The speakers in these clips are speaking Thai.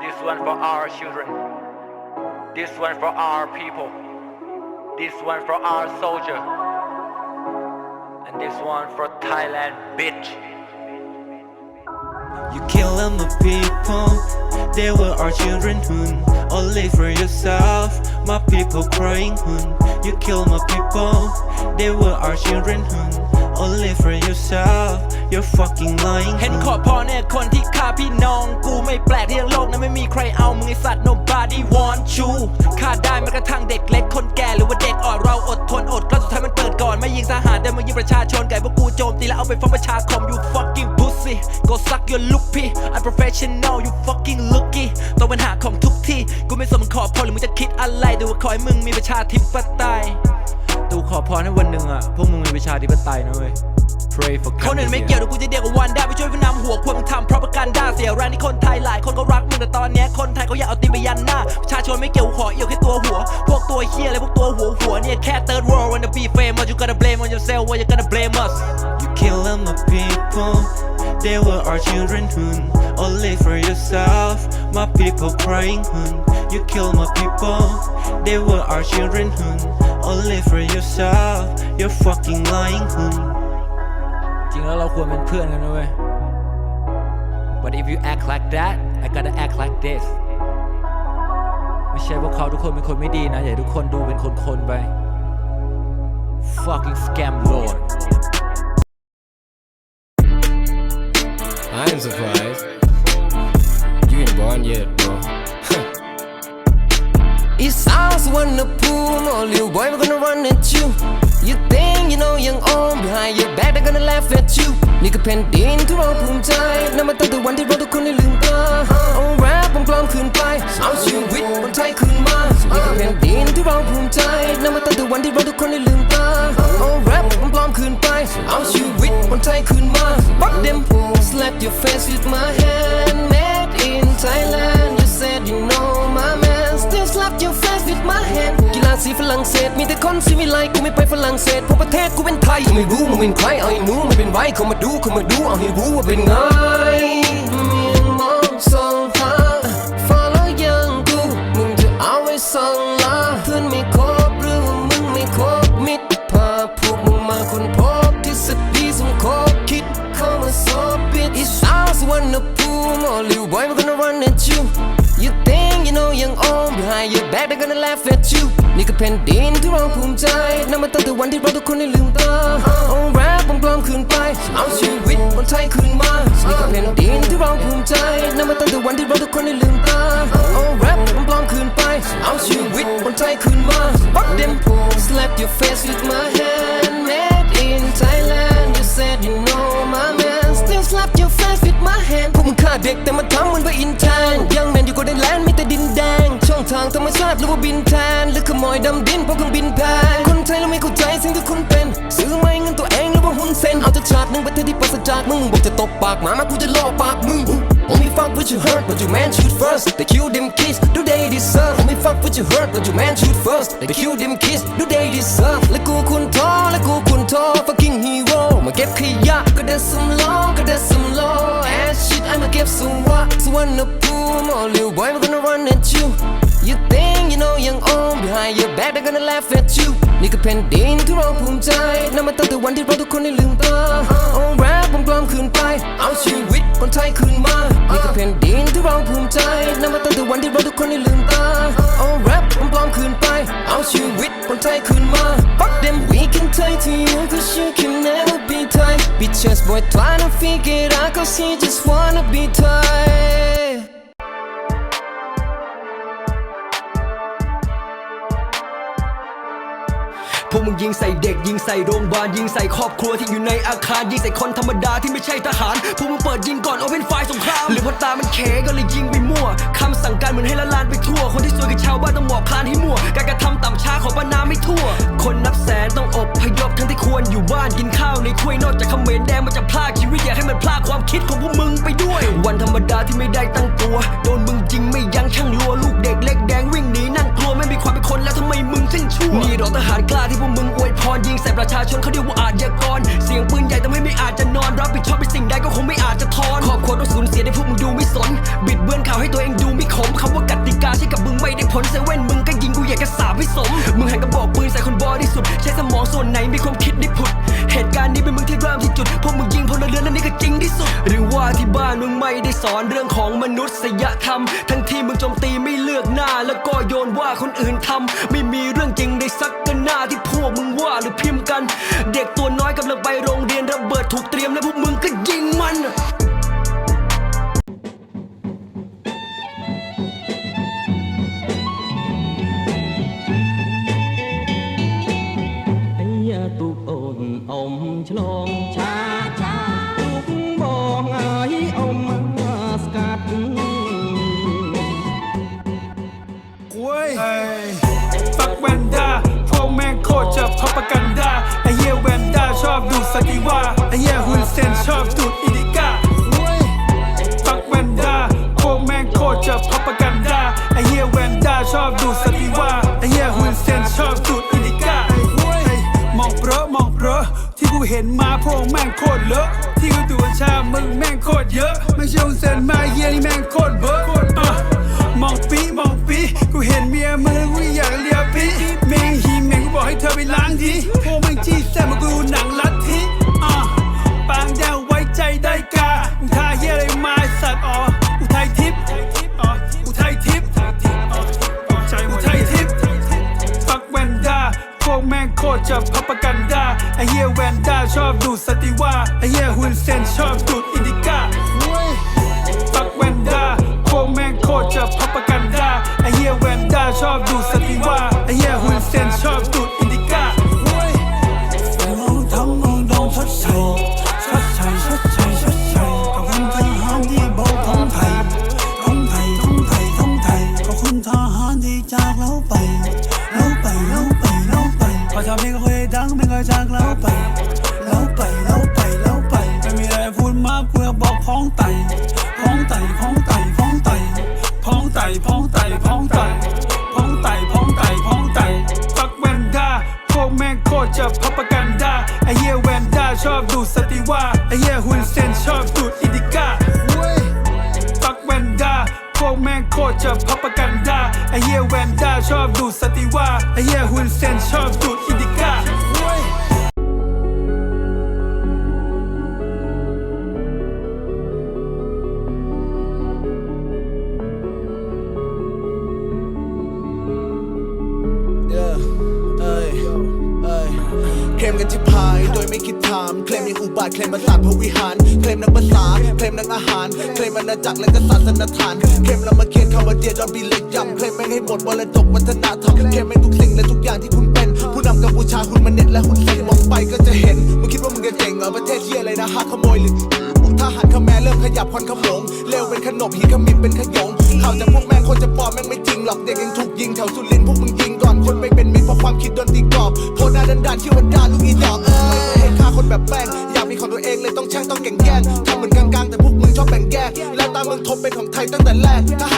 This one for our children. This one for our people. This one for our soldier. And this one for Thailand, bitch. You kill them the people, they were our children, hun. Only for yourself, my people crying, hun. You kill my people, they were our children, hun. Only for yourself, you're fucking lying. เห็นขอพ่อเนี่ยคนที่ฆ่าพี่น้อง กูไม่แปลกที่ทั้งโลกนั้นไม่มีใครเอามึงไอสัตว์ nobody want you ฆ่าได้แม้กระทั่งเด็กเล็กคนแก่หรือว่าเด็กอ่อนเราอดทนอดกลั้นสุดท้ายมันเกิดก่อน ไม่ยิงทหารแต่มึงยิงประชาชนไก่พวกกูโจมตีแล้วเอาไปฟ้องประชาคม you fucking pussy go suck your look พี่ unprofessional you fucking looky ต้องปัญหาของทุกที่ กูไม่สนมึงขอพรหรือมึงจะคิดอะไรดูว่าขอให้มึงมีประชาธิปไตย พรให้วันหนึ่งอะ พวกมึงมีประชาธิปไตยนะเว้ย Pray for คนอื่นไม่เกี่ยวเดี๋ยวกูจะเดียวกับวันได้ไปช่วยผู้นำหัวควมึงทำ propaganda เสียแรงที่คนไทยหลายคนก็รักมึงแต่ตอนเนี้ยคนไทยเขาอยากเอาตีนไปยันหน้าประชาชนไม่เกี่ยวกูขอเอี่ยวแค่ตัวหัว พวกตัวเฮียอะไรพวกตัวหัวหัวเนี่ยแค่ third world wanna be famous you gotta blame on yourself or you gonna blame us You kill them the people, they were our children, hun. Only for yourself, my people crying, hun. You kill my people, they were our children, hun. Only for yourself, you're fucking lying, hun. จริงแล้วเราควรเป็นเพื่อนกันนะเว้ย But if you act like that I gotta act like this ไม่ใช่พวกเขาทุกคนเป็นคนไม่ดีนะ อย่าให้ทุกคนดูเป็นคนๆไป Fucking scam lord I ain't surprised. You ain't born yet, bro. It sounds wonderful, all you boy, we're gonna run at you. You think you know young old behind your back, they're gonna laugh at you. นี่คือแผ่นดินที่เราภูมิใจนั่นมันตั้งแต่วันที่เราทุกคนได้ลืมตาเอาแรปปลอมๆคืนไป เอาชีวิตคนไทยคืนมา นี่คือแผ่นดินที่เราภูมิใจนั่นมันตั้งแต่วันที่เราทุกคนได้ลืมตาเอาแรปปลอมๆคืนไป เอาชีวิตคนไทยคืนมา Fuck them slap your face with my hand สีฝรั่งเศส มีแต่คนสีวิไลกูไม่ไปฝรั่งเศสเพราะประเทศกูเป็นไทยไม่รู้มึงเป็นใครเอาให้หนูไม่เป็นไรเขามาดูเขามาดูเอาให้รู้ว่าเป็นไงเมียงมองส่องหาฟ้าแล้วยังกูมึงจะเอาไว้ส่อง คือแผ่นดินที่เราภูมิใจนั่นมันตั้งแต่วันที่เราทุกคนได้ลืมตาเอาแรปปลอมๆคืนไป เอาชีวิตคนไทยคืนมานี่คือแผ่นดินที่เราภูมิใจนั่นมันตั้งแต่วันที่เราทุกคนได้ลืมตาเอาแรปปลอมๆคืนไป เอาชีวิตคนไทยคืนมา Fuck them slap your face with my hand made in Thailand you said you know my man still slap your face with my hand พวกมึงฆ่าเด็กแต่มาทำมันว่าอินแทนยังแมนอยู่ก็ได้แลนางธรรมชาติหรือว่าบินแทน หรือขโมยดำดินเพราะเครื่องบินแพงคนไทยเราไม่เข้าใจสิ่งที่คุณเป็น ซื้อไม่เงินตัวเองหรือว่าหุ้นเซนเอาจากชาติหนึ่งประเทศที่ปราศจากมึงบอกจะตบปากหมามากูจะล่อปากมึง Only fuck with you hurt but you man shoot first They kill them kids do they deserve Only fuck with you hurt but you man shoot first They kill them kids do they deserve และกูคุณท้อและกูคุณท้อ fucking hero มาเก็บขยะก็ได้สำลองก็ได้สำลอง ass shit ไอ้มาเก็บสวะสวรรณภูมิ all you boy we're gonna run at you You think you know young old behind your back they're gonna laugh at you นี่คือแผ่นดินที่เราภูมิใจนั่นมันตั้งแต่วันที่เราทุกคนได้ลืมตาเอาแรปปลอมๆคืนไป เอาชีวิตคนไทยคืนมา นี่คือแผ่นดินที่เราภูมิใจนั่นมันตั้งแต่วันที่เราทุกคนได้ลืมตาเอาแรปปลอมๆคืนไป เอาชีวิตคนไทยคืนมา Fuck them we can tie to you cause you can never be Thai Bitches boy trying to figure it out cause he just wanna be Thai พวกมึงยิงใส่เด็ก ยิงใส่โรงพยาบาลยิงใส่ครอบครัวที่อยู่ในอาคารยิงใส่คนธรรมดาที่ไม่ใช่ทหารพวกมึงเปิดยิงก่อนโอเพนไฟสงครามหรือพราะตามันเขก็เลยยิงไปมั่วคำสั่งการเหมือนให้ละลานไปทั่ว คนที่สวยกับชาวบ้านต้องหมอบคลานให้มั่วการกระทำต่ำช้าของปนาไม่ทั่ว คนนับแสนต้องอบพยพทั้งที่ควรอยู่บ้านกินข้าวในถ้วยนอกจากเขมรแดงมันจะพลากชีวิตอยากให้มันพลากความคิดของพวกมึงไปด้วย วันธรรมดาที่ไม่ได้ตั้งตัวโดนมึงยิงไม่ รยิงใส่ประชาชนเขาเรียกว่าอาจญากร เสียงปืนใหญ่ทำให้ไม่อาจจะนอน รับผิดชอบในสิ่งใดก็คงไม่อาจจะทอนครอบครัวต้องสูญเสียในพวกมึงดูไม่สน บิดเบือนข่าวให้ตัวเองดูไม่ขมคำว่ากติกาใช้กับมึงไม่ได้ผลเซเว่นมึงก็ยิงกูอยากจะสาบให้สม มึงหันกระบอกปืนใส่คนบริสุทธิ์ใช้สมองส่วนไหนมีความคิดได้ผุด เหตุการณ์นี้เป็นมึงที่เริ่มที่จุดพวกมึงยิงพลเรือนนั่นนี่ก็จริงที่สุด หรือว่าที่บ้านมึงไม่ได้สอนเรื่องของมนุษยธรรม ทั้งที่มึงโจมตีไม่เลือกหน้า แล้วก็โยนว่าคนอื่นทำไม่มีเรื่อง หรือพิมพ์กัน เด็กตัวน้อยกำลังไปโรงเรียนระเบิดถูกเตรียมและ แม่งโคตรจะพับปกันดาไอเหี้ยแวนด้าชอบดูสติว่าไอเหี้ยฮุนเซนชอบดูดอิดิก้าฟักแวนด้าพวกแม่งโคตรจะพับปกันดาไอเหี้ยแวนด้าชอบดูสติว่าไอเหี้ยฮุนเซนชอบดูดอิดิก้ามองเปรอะมองเปรอะที่กูเห็นมาพวกแม่งโคตรเลอะที่กูดูดกัญชามึงแม่งโคตรเยอะไม่ใช่ฮุนเซนมาเหี้ยนี่แม่งโคตรเบอะอะมองปีมองปีกู ม่งโคตรจะพับปกันดาไอเหี้ยแวนด้าชอบดูดสติว่าไอเหี้ยฮุนเซนชอบดูดอินดิก้าฟักแวนด้าพวกแม่งโคตรจะพับปกันดาไอเหี้ยแวนด้าชอบดูดสติว่าไอเหี้ยฮุนเซนชอบดูดอินดิก้า เคลมกันที่พาย โดยไม่คิดถาม เคลมยังอุบาท เคลมมาศาสตร์พระวิหาร เคลมนักภาษา เคลมนักอาหาร เคลมอาณาจักรและก็ศาสนฐาน เคลมแล้วมาเขียนคำว่าเดียจอนบีเล็กยำเคลมแม่งให้หมดมรดกวัฒนธรรม เคลมแม่งทุกสิ่งและทุกอย่างที่คุณเป็น ผู้นำกัมพูชาคุณมันเน็ตและหุ่นเซ็นมองไปก็จะเห็น มึงคิดว่ามึงจะเก่งเหรอประเทศเฮียอะไรนะฮะขโมยหรือทหารขแมรเริ่มขยับควันขโมงเร็วเป็นขนบหีขมิบเป็นขยงข่าวจากพวกแม่งคนจะปลอมแม่งไม่จริงหรอกเด็กยังถูกยิงแถวสุรินทร์พวกมึงยิงก่อนคนไม่เป็นมิตรเพราะ ความคิดโดนตีกรอบโพดหนาดันดันชื่อว่าดาลูกอีดอกเอ้ยไม่ค่าคนแบบแป้งอยากมีของตัวเองเลยต้องแช่งต้องแก่งแย่งทำเหมือนกลางๆแต่พวกมึงชอบแบ่งแยกแล้วตามึงทบเป็นของไทยตั้งแต่แรกถ้า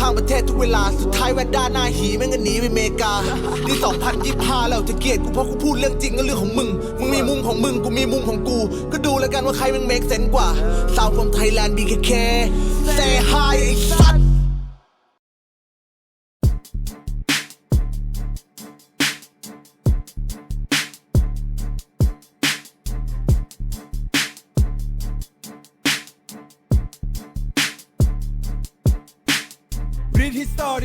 ข้างประเทศทุกเวลาสุดท้ายแวนด้าหน้าหีแม่งก็หนีไปอเมริกาที่2025แล้วจะเกลียดกูเพราะกูพูดเรื่องจริงก็เรื่องของมึง มึงมีมุมของมึงกูมีมุมของกู ก็ดูแล้วกันว่าใครมึงเมกเซนกว่าสาว from Thailand BKK say hi ไอ้สัตว์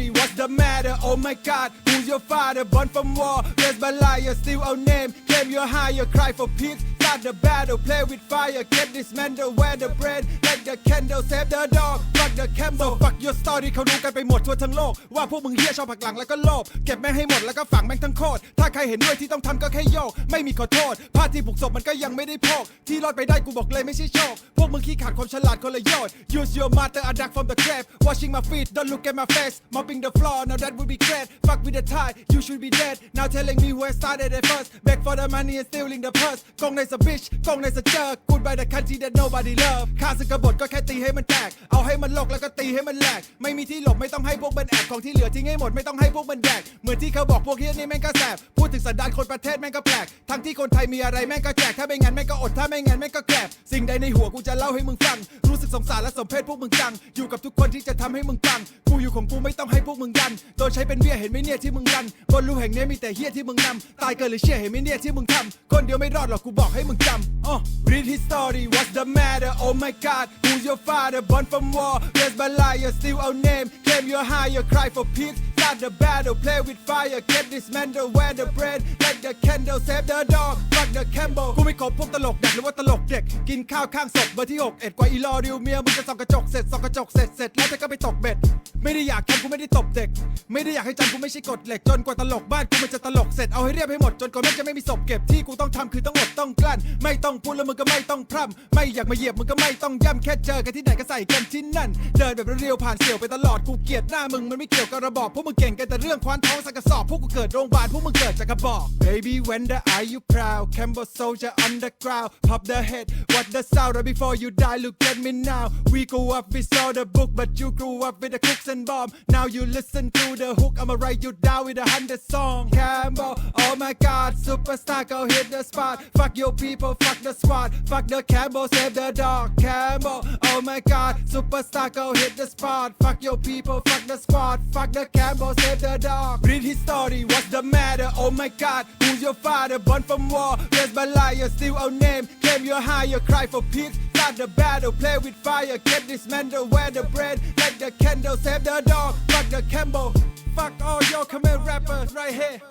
what's the matter? Oh my god, who's your father? Born from war, raised by liars, still our name. Claim you're higher, cry for peace. Start the battle, play with fire. Get dismantle, wear the bread. Like the candle, save the dog. Fuck the Campbell, fuck your story เขารู้กันไปหมดทั่วทั้งโลก ว่าพวกมึงเฮี้ยชอบผักหลังแล้วก็โลภเก็บแม่งให้หมดแล้วก็ฝังแม่งทั้งโคตร ถ้าใครเห็นด้วยที่ต้องทำก็แค่โยก ไม่มีขอโทษผ้าที่ผูกศพมันก็ยังไม่ได้พก ที่รอดไปได้กูบอกเลยไม่ใช่โชค พวกมึงขี้ขาดความฉลาดคนละโยชน์ Use your mother a duck from the grave Washing my feet don't look at my face Mopping the floor now that would be great Fuck with the tide you should be dead Now telling me who has started it first Beg for the money and stealing the purse กงในส bitch กงในสเจอ Goodbye the country that nobody love ข้าศึกกบฏก็แค่ตีให้มันแตก เอาให้มันลกแล้วก็ตีให้มันแหลก ไม่มีที่หลบไม่ต้องให้พวกมันแอบของที่เหลือทิ้งให้หมดไม่ต้องให้พวกมันแดก เหมือนที่เขาบอกพวกเฮียนี่แม่งก็แสบ พูดถึงสันดานคนประเทศแม่งก็แปลก ทั้งที่คนไทยมีอะไรแม่งก็แจก ถ้าไม่งั้นแม่งก็อด ถ้าไม่งั้นแม่งก็แกลบสิ่งใดในหัวกูจะเล่าให้มึงฟัง รู้สึกสงสารและสมเพชพวกมึงจัง อยู่กับทุกคนที่จะทำให้มึงฟัง กูอยู่ของกูไม่ต้องให้พวกมึงยัน โดนใช้เป็นเบี้ยเห็นไหมเนี่ยที่มึงยัน บนรูแห่งเนี้ยมีแต่เฮียที่มึงนำตายเกินหรือเชี่ยเห็นไหมเนี่ยที่มึงทำคนเดียวไม่รอดหรอกกูบอกให้มึงจำ uh, read his story what's the matter oh my god who's your father born from war raised by liar still our name claim you're higher cry for peace Start the battle play with fire get dismantle wear the bread like the candle save the dog fuck the Campbell กูไม่ขบพวกตลกเดักหรือว่าตลกเด็ก กินข้าวข้างศพเบอร์ที่6เอ็ดกว่าอีลอริวเมียมึงจะส่องกระจกเสร็จส่องกระจกเสร็จเสร็จแล้วจะก็ไปตกเบ็ด ไม่ได้อยากทำกูไม่ได้ตบเด็ก ไม่ได้อยากให้จำกูไม่ใช่กฎเหล็กจนกว่าตลกบ้านกูมันจะตลกเสร็จเอาให้เรียบให้หมดจนกว่าแม่งจะไม่มีศพเก็บที่กูต้องทำคือต้องอดต้องกลั้น ไม่ต้องพูดแล้วมึงก็ไม่ต้องพร่ำไม่อยากมาเหยียบมึงก็ไม่ต้องย่ำแค่เจอกันที่ไหนก็ใส่กันที่นั่น เดินแบบเรียวๆผ่านเสี่ยวไปตลอดกูเกลียดหน้ามึงมันไม่เกี่ยวกับระบอบพวกมึงเก่งกันแต่เรื่องควานท้องสักกระสอบพวกกูเกิดโรงพยาบาลพวกมึงเกิดจากกระบอก baby when the are you proud Campbell soldier underground pop the head what the sound right before you die look at me now we grew up we saw the book but you grew up with the cooks and bomb now you listen to the hook I'ma write you down with a hundred song Campbell oh my god superstar go hit the spot fuck your people fuck the squad fuck the Campbell save the dog Campbell oh my god superstar go hit the spot fuck your people fuck the squad fuck the Save the dog read his story what's the matter? Oh my god who's your father? Born from war raised by liar? Still our name claim you're higher. Cry for peace start the battle play with fire. Get dismantle wear the bread Light the candle save the dog fuck the Campbell fuck all your command rappers right here.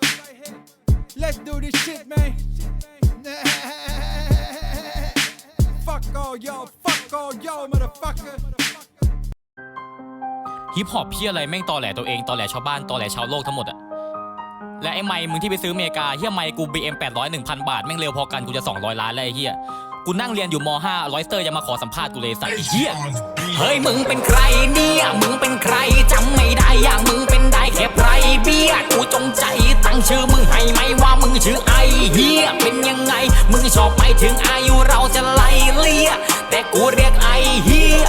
Let's do this shit man. Fuck all y'all fuck all y'all motherfucker ฮิปฮอปพี่อะไรแม่งตอแหลตัวเองตอแหลชาวบ้านตอแหลชาวโลกทั้งหมดอะและไอ้ไมค์มึงที่ไปซื้ออเมริกาเฮียไมค์กู BM 800 1,000 บาท แม่งเร็วพอกันกูจะ 200 ล้านแล้วไอ้เฮียกูนั่งเรียนอยู่ม .5 ร้อยสเตอร์ยังมาขอสัมภาษณ์กูเลยสัตว์ไอ้เฮียเฮ้ยมึงเป็นใครเนี่ยมึงเป็นใครจำไม่ได้อย่างมึงเป็นได้แค่ไพรเบี้ยกูจงใจตั้งชื่อมึงให้ไหมว่ามึงชื่อไอเฮียเป็นยังไง มึงชอบไปถึงอายุเราจะไล่เลี่ยแต่กูเรียกไอเฮีย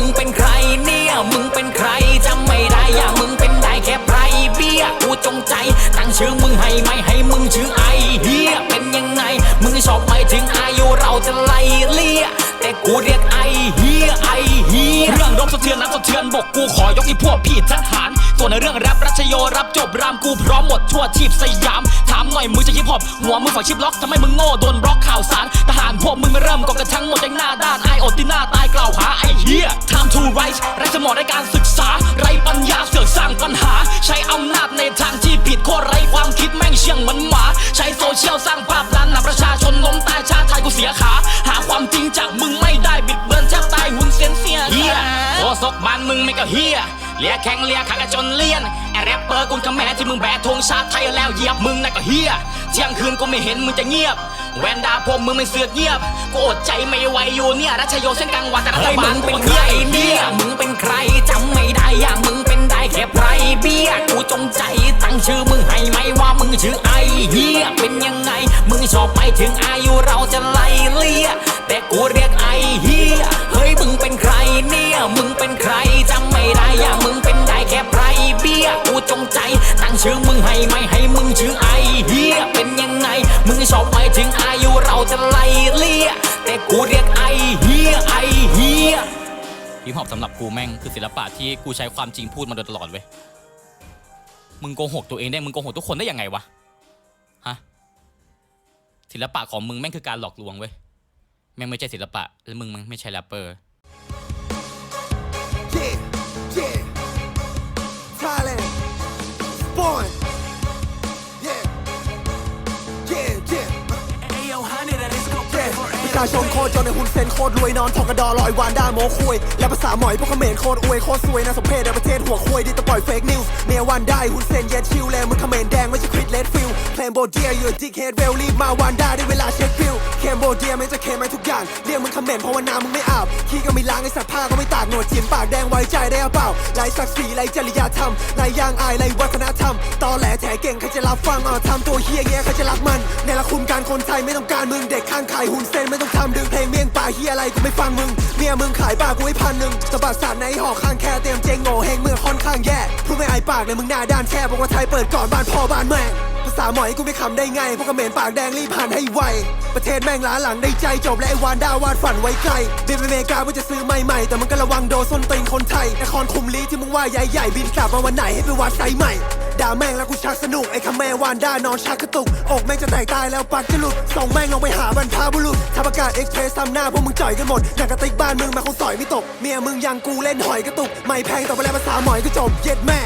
มึงเป็นใครเนี่ย มึงเป็นใครจำไม่ได้อย่ามึงเป็นได้แค่ไพรเบี้ยกูจงใจ ตั้งชื่อมึงให้ไหมให้มึงชื่อไอเฮียเป็นยังไง มึงชอบไปถึงอายุเราจะไล่เลี่ยแต่กูเรียกไอเฮียไอเฮียเรื่องรบสะเทือนน้ำสะเทือนบกกูขอยกไอ้พวกพี่ทหาร ส่วนในเรื่องแรปรัชโยรับจบรามกูพร้อมหมดทั่วทีบสยาม ถามหน่อยมึงจะฮิปฮอปหัวมึงฝังชิปล็อกทำไมมึงโง่โดนบล็อกข่าวสารทหารพวกมึงไม่เริ่มก่อกระชังหมดยังหน้าด้านไอโอดที่หน้าตายกล่าวหาไอเฮีย time to rise ไรสมองในการศึกษา ไรปัญญาเสือกสร้างปัญหา ใช้อำนาจในทางที่ผิดโคตรไรความคิดแม่งเชี่ยงเหมือนหมาใช้โซเชียลสร้างภาพลันหนักประชาชนล้มตายชาติไทยกูเสียขาหาความจริงจากมึงไม่ได้บิดเบือนแทบตายหุ่นเสียนเสียเฮียโคศกบ้านมึงไม่ก็เฮีย เลียแข้งเลียขากันจนเลี่ยนไอแรปเปอร์กุนขแม่ที่มึงแบกธงชาติไทยแล้วเหยียบมึงน่ะก็เฮียเที่ยงคืนกูไม่เห็นมึงจะเงียบ แวนดาพวกมึงไม่เสือกเงียบกูอดใจไม่ไหวอยู่เนี่ยรัชโยเส้นกลางวันแต่รัฐเฮ้ยบามึลงกูเป็นมาใคเฮีรยไอ้เนี่เนี่ยยมึงเป็นใครจำไม่ได้อย่างมึงเป็นได้แค่ไพรเบียร์กูจงใจตั้งชื่อมึงให้ไหมว่ามึงชื่อไอเฮียเป็นยังไงมึงชอบไปถึงอ สำหรับกูแม่งคือศิลปะที่กูใช้ความจริงพูดมาโดยตลอดเว้ย มึงโกหกตัวเองได้มึงโกหกทุกคนได้ยังไงวะ ฮะ ศิลปะของมึงแม่งคือการหลอกลวงเว้ย แม่งไม่ใช่ศิลปะและมึงมึงไม่ใช่แรปเปอร์ ชาชนโคตรจนในหุ่นเซนโคตรรวยนอนทองกระดอลอยวานด้าโมคุยและภาษาหมอยพวกเขมรโคตรอวยโคตรสวยนะสมเพศในประเทศหัวคุยดีแต่ปล่อยเฟกนิวส์เมียวันได้หุ่นเซนเย็ดชิวแลมึงเขมรแดงไม่ใช่คริสเลดฟิลเพลมโบเดียอยู่ดิกเฮดเวลรีบมาวันด้าได้เวลาเช็คบิลเคมโบเดียไม่จะเคมไหมทุกอย่างเรียกมึงเหม็นเพราะว่าน้ำมึงไม่อาบขี้ก็ไม่ล้างไอ้สัตว์ผ้าก็ไม่ตากหนวดจิ้มปากแดงไว้ใจได้เปล่าไรศักดิ์ศรีไรจริยธรรมไรย่างอายไรวัฒนธรรมตอแหลแถเก่งใครจะรับฟังเอาทำตัวเฮี้ยเงี้ยใครจะรักมันในละคุมการคนไทยไม่ต้องการมึงเด็กข้างไข่หุ่นเส้นไม่ต้องทำดึงเพลงเมี่ยงปลาเฮียอะไรกูไม่ฟังมึงเมียมึงขายบ้ากูให้พันหนึ่งสะบัดสัตว์ในหอข้างแค่เตรียมเจงโง่เฮงเมื่อค่อนข้างแย่พูดไม่อายปากเลยมึงหน้าด้านแค่บอกว่าไทยเปิดก่อนบ้านพ่อบ้านแม่ภาษาหมอยกูไม่คำได้ไงพวกกระเหม็นปากแดงรีบหันให้ไวประเทศแม่งล้าหลังได้ใจจบและไอ้วานด้าวาดฝันไว้ไกลบินไปอเมริกาเพื่อจะซื้อใหม่ๆแต่มึงก็ระวังโดนส้นตีนคนไทยนครคุมลีที่มึงว่าใหญ่ๆบินกลับมาวันไหนให้ไปวัดไซใหม่ ด่าแม่งแล้วกูชักสนุกไอ้คำแม่วานด้านอนชักกระตุกอกแม่งจะแตกตายแล้วปักจะหลุดส่งแม่งลงไปหาบรรพบุรุษทับอากาศเอ็กเพรสทำหน้าพวกมึงจ่อยกันหมดอย่างกระติกบ้านมึงมาคงสอยไม่ตกเมียมึงยังกูเล่นหอยกระตุกไม่แพงต่อไปแล้วภาษาหมอยก็จบเย็ดแม่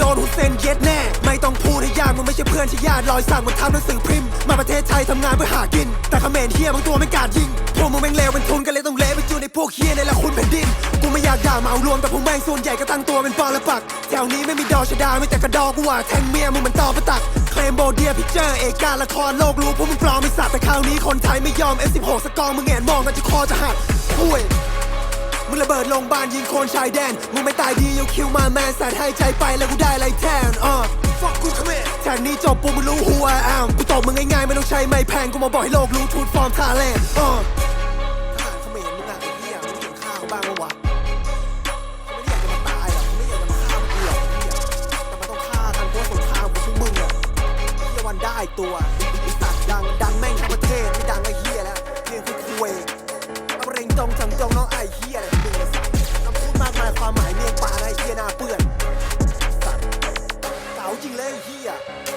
โดนหุนเซนเย็ดแน่ ไม่ต้องพูดให้ยากมึงไม่ใช่เพื่อนใช่ญาติรอยสั่งมันทำหนังสือพิมพ์ มาประเทศไทยทำงานเพื่อหากิน แต่เขมรเฮียบางตัวไม่กล้ายิง พวกมึงแม่งเลวเป็นทุนกันเลยต้องเละไปจูในพวกเฮียในละคุณแผ่นดิน กูไม่อยากด่าเหมารวมแต่พวกแม่งส่วนใหญ่ก็ตั้งตัวเป็นปอและปัก แถวนี้ไม่มีดอชดาไม่แต่กระดอกูว่าแทงเมียมึงเหมันต่อประตัก เคลมโบเดียพิเจอร์เอกการละครโลกรู้พวกมึงปลอมไม่สัตว์แต่คราวนี้คนไทยไม่ยอม F16 สกอร์มึงแงนมองกันจะคอจะหักคุย มึงระเบิดลงบ้านยิงโคนชายแดน มึงไม่ตายดียูคิวมาแมนสัตว์ให้ใจไปแล้วกูได้อะไรแทนอะ fuck กู come here แทงนี้จบปุ๊บมึงรู้ who I am กูตบมึงง่ายๆไม่ต้องใช้ไม้แพงกูมาบอกให้โลกรู้ทูตฟอร์มทาเลนอะทหารเขมรมึงอะไอ้เหี้ยมึงกินข้าวบ้างปะวะกูไม่ได้อยากจะมาตายหรอกกูไม่อยากจะมาฆ่ามึงหรอกไอ้เหี้ยแต่มันต้องฆ่ากันเพราะว่าสงครามของพวกมึงอะไอ้เหี้ยวันได้ตัวไอ้สัตว์ดังดังแม่งทั้งประเทศไม่ดังไอ้เหี้ยแล้วเพียงคือคุยเอาเรงจงจังจงน้องไอ้เหี้ยอะไร Yeah.